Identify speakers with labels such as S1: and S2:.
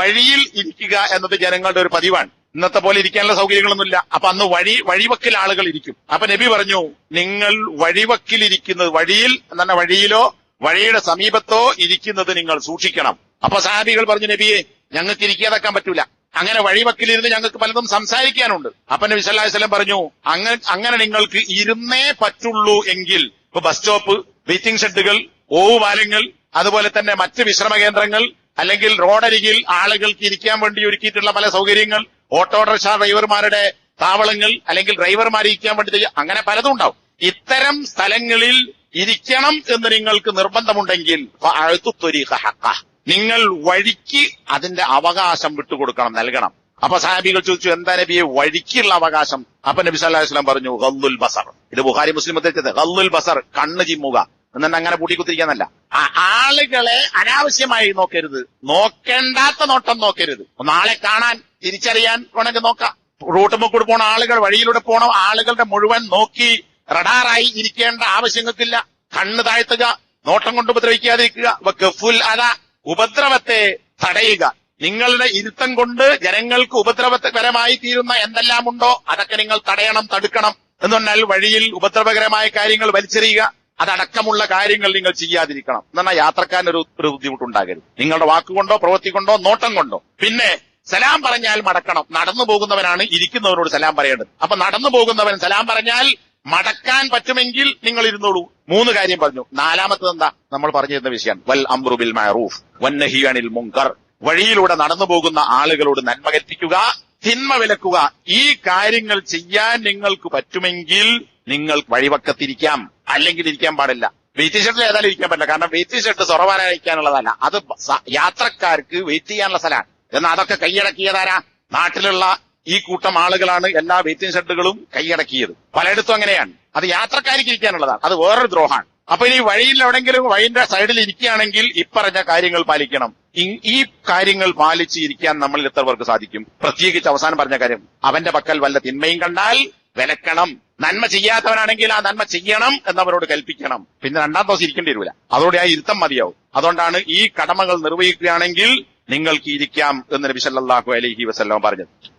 S1: വഴിയിൽ ഇരിക്കുക എന്നത് ജനങ്ങളുടെ ഒരു പതിവാണ്. ഇന്നത്തെ പോലെ ഇരിക്കാനുള്ള സൗകര്യങ്ങളൊന്നുമില്ല. അപ്പൊ അന്ന് വഴി വഴിവക്കിൽ ആളുകൾ ഇരിക്കും. അപ്പൊ നബി പറഞ്ഞു നിങ്ങൾ വഴിവക്കിൽ ഇരിക്കുന്നത് വഴിയിൽ എന്ന വഴിയിലോ വഴിയുടെ സമീപത്തോ ഇരിക്കുന്നത് നിങ്ങൾ സൂക്ഷിക്കണം. അപ്പൊ സഹാബികൾ പറഞ്ഞു നബിയെ ഞങ്ങൾക്ക് ഇരിക്കാതാക്കാൻ പറ്റൂല. അങ്ങനെ വഴിവക്കിലിരുന്ന് ഞങ്ങൾക്ക് പലതും സംസാരിക്കാനുണ്ട്. അപ്പൊ നബി സല്ലാഹു വസല്ലം പറഞ്ഞു അങ്ങനെ അങ്ങനെ നിങ്ങൾക്ക് ഇരുന്നേ പറ്റുള്ളൂ എങ്കിൽ ഇപ്പൊ ബസ് സ്റ്റോപ്പ് വെയിറ്റിംഗ് ഷെഡുകൾ ഓവുപാലങ്ങൾ അതുപോലെ തന്നെ മറ്റ് വിശ്രമ കേന്ദ്രങ്ങൾ അല്ലെങ്കിൽ റോഡരികിൽ ആളുകൾക്ക് ഇരിക്കാൻ വേണ്ടി ഒരുക്കിയിട്ടുള്ള പല സൗകര്യങ്ങൾ ഓട്ടോറിക്ഷ ഡ്രൈവർമാരുടെ താവളങ്ങൾ അല്ലെങ്കിൽ ഡ്രൈവർമാർ ഇരിക്കാൻ വേണ്ടി അങ്ങനെ പലതും ഉണ്ടാവും. ഇത്തരം സ്ഥലങ്ങളിൽ ഇരിക്കണം എന്ന് നിങ്ങൾക്ക് നിർബന്ധമുണ്ടെങ്കിൽ. നിങ്ങൾ വഴിക്ക് അതിന്റെ അവകാശം വിട്ടുകൊടുക്കണം നൽകണം. അപ്പൊ സാഹിബികൾ ചോദിച്ചു എന്താ നബിയെ വഴിക്കുള്ള അവകാശം? അപ്പൊ നബി സല്ലല്ലാഹു അലൈഹി വസല്ലം പറഞ്ഞു ഗല്ലുൽ ബസർ. ഇത് ബുഹാരി മുസ്ലിം ഉദ്ധരിച്ചത് ഗല്ലുൽ ബസർ കണ്ണ് ചിമ്മുക. എന്നെ അങ്ങനെ പൂട്ടിക്കുത്തിരിക്കാന്നല്ല. ആളുകളെ അനാവശ്യമായി നോക്കരുത്. നോക്കേണ്ടാത്ത നോട്ടം നോക്കരുത്. നാളെ കാണാൻ തിരിച്ചറിയാൻ വേണമെങ്കിൽ നോക്കാം. റൂട്ട് മുക്കൂടെ പോണ ആളുകൾ വഴിയിലൂടെ പോണ ആളുകളുടെ മുഴുവൻ നോക്കി റഡാറായി ഇരിക്കേണ്ട ആവശ്യങ്ങൾക്കില്ല. കണ്ണ് താഴ്ത്തുക നോട്ടം കൊണ്ട് ഉപദ്രവിക്കാതിരിക്കുക ഗഫുൽ അത ഉപദ്രവത്തെ തടയുക. നിങ്ങളുടെ ഇരുത്തം കൊണ്ട് ജനങ്ങൾക്ക് ഉപദ്രവകരമായി തീരുന്ന എന്തെല്ലാം ഉണ്ടോ അതൊക്കെ നിങ്ങൾ തടയണം തടുക്കണം എന്ന് പറഞ്ഞാൽ വഴിയിൽ ഉപദ്രവകരമായ കാര്യങ്ങൾ വലിച്ചെറിയുക. അതടക്കമുള്ള കാര്യങ്ങൾ നിങ്ങൾ ചെയ്യാതിരിക്കണം. എന്നാൽ യാത്രക്കാരൻ ഒരു ഒരു ബുദ്ധിമുട്ടുണ്ടാകരുത്. നിങ്ങളുടെ വാക്കുകൊണ്ടോ പ്രവൃത്തി കൊണ്ടോ നോട്ടം കൊണ്ടോ. പിന്നെ സലാം പറഞ്ഞാൽ മടക്കണം. നടന്നു പോകുന്നവനാണ് ഇരിക്കുന്നവരോട് സലാം പറയേണ്ടത്. അപ്പൊ നടന്നു പോകുന്നവൻ സലാം പറഞ്ഞാൽ മടക്കാൻ പറ്റുമെങ്കിൽ നിങ്ങൾ ഇരുന്നോളൂ. മൂന്ന് കാര്യം പറഞ്ഞു. നാലാമത്തത് എന്താ? നമ്മൾ പറഞ്ഞിരുന്ന വിഷയം. വൽ അമ്രുബിൽ മഅറൂഫ് വന്നഹി അനിൽ മുങ്കർ വഴിയിലൂടെ നടന്നു പോകുന്ന ആളുകളോട് നന്മ കൽപ്പിക്കുക തിന്മ വിലക്കുക. ഈ കാര്യങ്ങൾ ചെയ്യാൻ നിങ്ങൾക്ക് പറ്റുമെങ്കിൽ നിങ്ങൾ വഴിവക്കത്തിരിക്കാം. അല്ലെങ്കിൽ ഇരിക്കാൻ പാടില്ല. വെയിറ്റിംഗ് ഷർട്ടിൽ ഏതായാലും ഇരിക്കാൻ പറ്റില്ല. കാരണം വെയിറ്റിംഗ് ഷർട്ട് സൊറവാനായിരിക്കാനുള്ളതല്ല അത് യാത്രക്കാർക്ക് വെയിറ്റ് ചെയ്യാനുള്ള സ്ഥലമാണ് എന്നാൽ അതൊക്കെ കൈയടക്കിയതാരാ നാട്ടിലുള്ള ഈ കൂട്ടം ആളുകളാണ് എല്ലാ വെയിറ്റിംഗ് ഷെഡുകളും കൈയടക്കിയത്. പലയിടത്തും അങ്ങനെയാണ്. അത് യാത്രക്കാർക്ക് ഇരിക്കാനുള്ളതാണ്. അത് വേറൊരു ദ്രോഹമാണ്. അപ്പൊ ഇനി വഴിയിൽ എവിടെങ്കിലും വഴിന്റെ സൈഡിൽ ഇരിക്കുകയാണെങ്കിൽ ഇപ്പറഞ്ഞ കാര്യങ്ങൾ പാലിക്കണം. ഈ കാര്യങ്ങൾ പാലിച്ച് ഇരിക്കാൻ നമ്മളിൽ എത്ര പേർക്ക് സാധിക്കും? പ്രത്യേകിച്ച് അവസാനം പറഞ്ഞ കാര്യം. അവന്റെ പക്കൽ വല്ല തിന്മയും കണ്ടാൽ വിലക്കണം. നന്മ ചെയ്യാത്തവനാണെങ്കിൽ ആ നന്മ ചെയ്യണം എന്നവരോട് കൽപ്പിക്കണം. പിന്നെ രണ്ടാം ദിവസം ഇരിക്കേണ്ടി വരില്ല. അതോടെ ആ ഇരുത്തം മതിയാവും. അതുകൊണ്ടാണ് ഈ കടമകൾ നിർവഹിക്കുകയാണെങ്കിൽ നിങ്ങൾക്ക് ഇരിക്കാം എന്ന് നബി സല്ലല്ലാഹു അലൈഹി വസ്ലാം പറഞ്ഞത്.